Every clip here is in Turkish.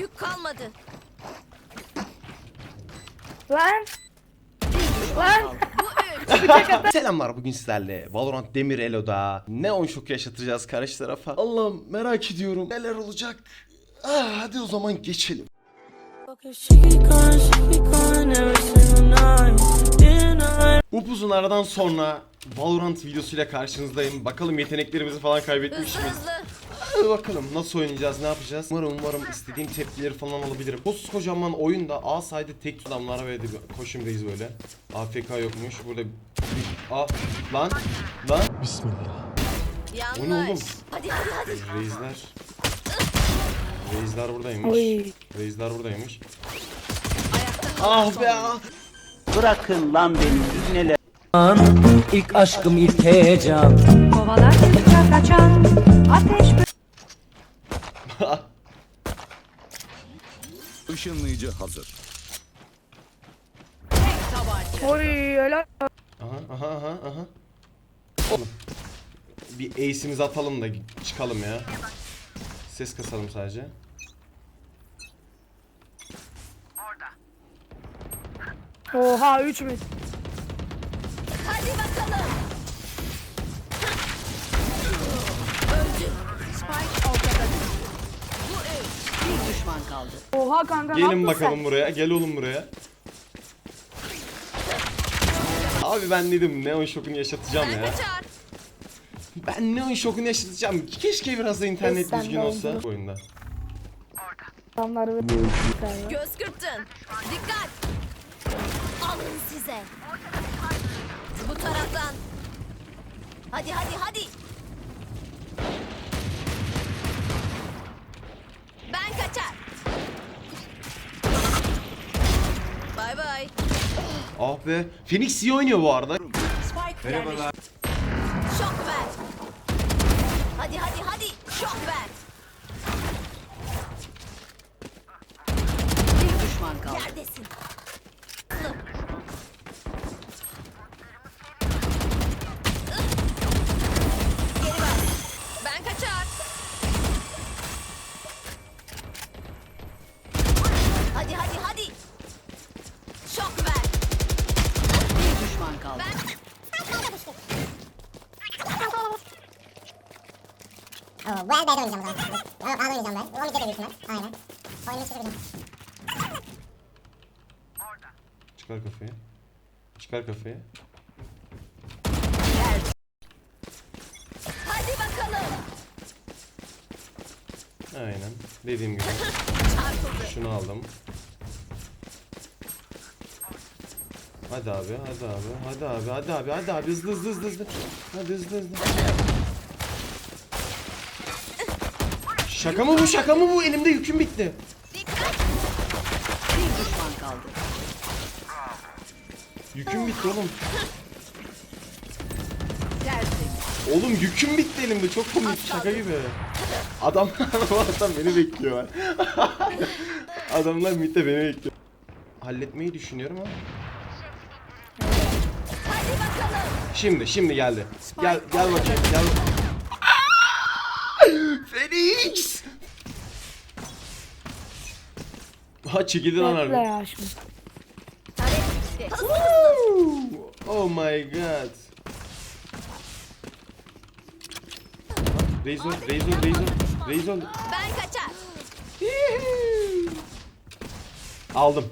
Yük kalmadı. Lan. Lan. Bu üç. Selamlar bugün sizlerle Valorant Demir Elo'da Neon şoku yaşatacağız karşı tarafa. Allah'ım merak ediyorum neler olacak. Ah, hadi o zaman geçelim. She keep going, she keep going every single night. Yeah, Bu uzun aradan sonra Valorant videosuyla karşınızdayım. Bakalım yeteneklerimizi falan kaybetmiş miyiz? Hadi bakalım nasıl oynayacağız, ne yapacağız? Umarım umarım istediğim tepkileri falan alabilirim. Koskocaman oyunda A sayede tek tutamlara ve koşum reis böyle. AFK yokmuş. Burada bir A lan lan O ne oğlum? Hadi hadi hadi. Reisler. Reisler buradaymış. Oy. Reisler buradaymış. Ayakta Ah be ah. Bırakın lan beni neler. İlk aşkım ilk heyecan Kovaladıkça kaçan ateş Işınlayıcı hazır. Oy helal. Aha aha aha aha. Oğlum. Bir ace'imizi atalım da çıkalım ya. Ses kasalım sadece. Oha 3 mü? Hadi bakalım. Kaldı. Oha kanka ne Gelin yaptın bakalım sen? buraya. Gel oğlum buraya. Abi ben dedim Neon şokunu yaşatacağım Ben ya. kaçar. Ben Neon şokunu yaşatacağım. Keşke biraz da internet Sen düzgün de olsa bu oyunda. Adamları Göz kırptın. Dikkat. Alın size. Bu taraftan. Hadi hadi hadi. Ben kaçar. Bay bay. Ah be. Phoenix iyi oynuyor bu arada. Spike Merhabalar. Şok ver. Hadi hadi hadi. Şok ver. Oo, bu el B'de oynayacağım o zaman. Yok A'da oynayacağım ben. O midde de büyük ihtimal. Aynen. Oyunu çıkaracağım. Çıkar kafayı. Çıkar kafayı. Hadi bakalım. Aynen. Dediğim gibi. Şunu aldım. Hadi abi, hadi abi, hadi abi, hadi abi, hadi abi, hızlı hızlı hızlı hızlı. Hadi hızlı hızlı. Şaka mı bu, şaka mı bu? Elimde yüküm bitti. Bir düşman kaldı. Yüküm bitti oğlum. Tertemiz. Oğlum yüküm bitti elimde, çok komik, şaka gibi. Adam, adam beni bekliyor. Adamlar midde beni bekliyor. Halletmeyi düşünüyorum ama. Şimdi, şimdi geldi. Gel, gel bakayım, gel. Ha çekildi lan harbi. ya şimdi. Oh my god. Razor, Razor, Razor, Razor. Ben kaçar. Aldım.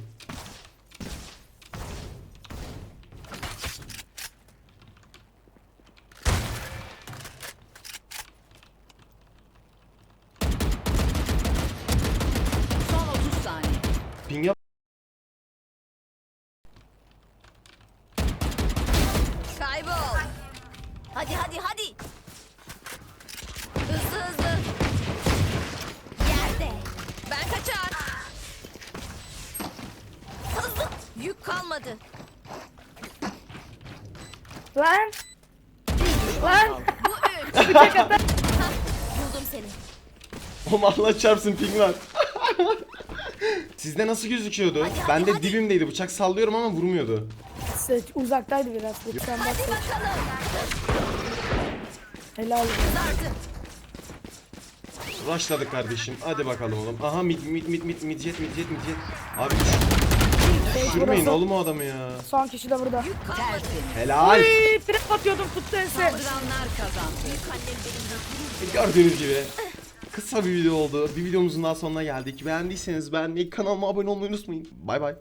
Hadi hadi hadi. Hızlı hızlı. Yerde. Ben kaçar. Hızlı. Yük kalmadı. Lan. Lan. Bu üç. Hah, Buldum seni. Oğlum Allah çarpsın ping var. Sizde nasıl gözüküyordu? Hadi, hadi, Bende hadi. dibimdeydi. Bıçak sallıyorum ama vurmuyordu. Se- Uzaktaydı biraz. Sen bak. Hadi bakalım. Helal. Rushladık kardeşim. Hadi bakalım oğlum. Aha mid mid mid mid mid jet mid jet mid jet. Abi düşürmeyin burası. oğlum o adamı ya. Son kişi de burada. Helal. Iiii trip atıyordum tuttu ense. Saldıranlar kazandı. Büyük annem benim Gördüğünüz gibi kısa bir video oldu. Bir videomuzun daha sonuna geldik. Beğendiyseniz beğenmeyi, kanalıma abone olmayı unutmayın. Bay bay.